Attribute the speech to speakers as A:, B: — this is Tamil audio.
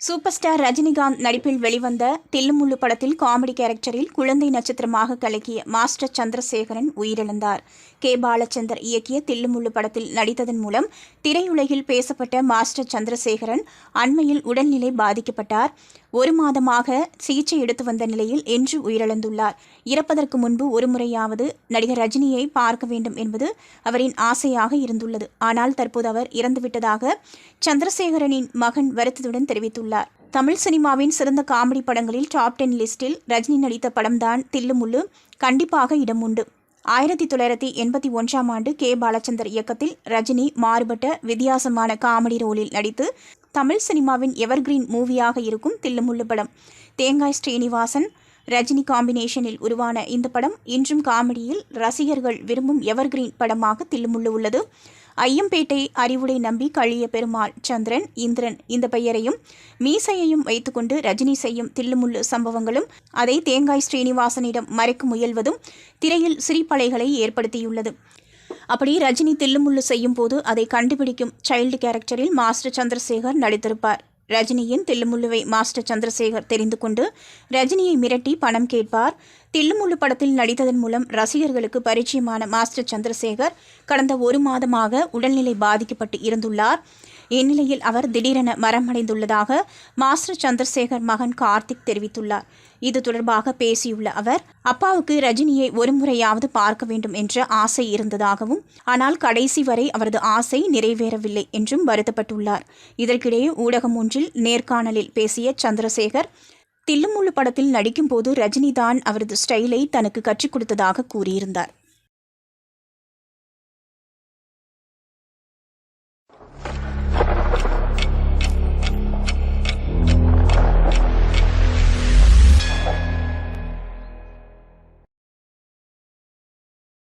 A: சூப்பர் ஸ்டார் ரஜினிகாந்த் நடிப்பில் வெளிவந்த தில்லுமுள்ளு படத்தில் காமெடி கேரக்டரில் குழந்தை நட்சத்திரமாக கலக்கிய மாஸ்டர் சந்திரசேகரன் உயிரிழந்தார். கே. பாலச்சந்தர் இயக்கிய தில்லுமுள்ளு படத்தில் நடித்ததன் மூலம் திரையுலகில் பேசப்பட்ட மாஸ்டர் சந்திரசேகரன் அண்மையில் உடல்நிலை பாதிக்கப்பட்டார். ஒரு மாதமாக சிகிச்சை எடுத்து வந்த நிலையில் இன்று உயிரிழந்துள்ளார். இறப்பதற்கு முன்பு ஒருமுறையாவது நடிகர் ரஜினியை பார்க்க வேண்டும் என்பது அவரின் ஆசையாக இருந்துள்ளது. ஆனால் தற்போது அவர் இறந்துவிட்டதாக சந்திரசேகரனின் மகன் வருத்தத்துடன் தெரிவித்துள்ளார். தமிழ் சினிமாவின் சிறந்த காமெடி படங்களில் டாப் டென் லிஸ்டில் ரஜினி நடித்த படம்தான் தில்லுமுள்ளு கண்டிப்பாக இடம் உண்டு. ஆயிரத்தி தொள்ளாயிரத்தி எண்பத்தி ஒன்றாம் ஆண்டு கே. பாலச்சந்தர் இயக்கத்தில் ரஜினி மாறுபட்ட வித்தியாசமான காமெடி ரோலில் நடித்து தமிழ் சினிமாவின் எவர்கிரீன் மூவியாக இருக்கும் தில்லுமுள்ளு படம். தேங்காய் ஸ்ரீனிவாசன் ரஜினி காம்பினேஷனில் உருவான இந்த படம் இன்றும் காமெடியில் ரசிகர்கள் விரும்பும் எவர்கிரீன் படமாக தில்லுமுள்ளு உள்ளது. ஐயம்பேட்டை அறிவுடை நம்பி கழிய பெருமாள் சந்திரன் இந்திரன் இந்த பெயரையும் மீசையையும் வைத்துக்கொண்டு ரஜினி செய்யும் தில்லுமுள்ளு சம்பவங்களும் அதை தேங்காய் ஸ்ரீனிவாசனிடம் மறைக்க முயல்வதும் திரையில் சிரிப்பலைகளை ஏற்படுத்தியுள்ளது. அப்படி ரஜினி தில்லுமுள்ளு செய்யும் போது அதை கண்டுபிடிக்கும் சைல்டு கேரக்டரில் மாஸ்டர் சந்திரசேகர் நடித்திருப்பார். ரஜினியின் தில்லுமுள்ளுவை மாஸ்டர் சந்திரசேகர் தெரிந்து கொண்டு ரஜினியை மிரட்டி பணம் கேட்பார். தில்லுமுள்ளு படத்தில் நடித்ததன் மூலம் ரசிகர்களுக்கு பரிச்சயமான மாஸ்டர் சந்திரசேகர் கடந்த ஒரு மாதமாக உடல்நிலை பாதிக்கப்பட்டு இருந்துள்ளார். இந்நிலையில் அவர் திடீரென மரமடைந்துள்ளதாக மாஸ்டர் சந்திரசேகர் மகன் கார்த்திக் தெரிவித்துள்ளார். இது தொடர்பாக பேசியுள்ள அவர் அப்பாவுக்கு ரஜினியை ஒருமுறையாவது பார்க்க வேண்டும் என்ற ஆசை இருந்ததாகவும் ஆனால் கடைசி வரை அவரது ஆசை நிறைவேறவில்லை என்றும் வருத்தப்பட்டுள்ளார். இதற்கிடையே ஊடகம் ஒன்றில் நேர்காணலில் பேசிய சந்திரசேகர் தில்லுமுள்ளு படத்தில் நடிக்கும்போது ரஜினிதான் அவரது ஸ்டைலை தனக்கு கற்றுக் கொடுத்ததாக கூறியிருந்தார்.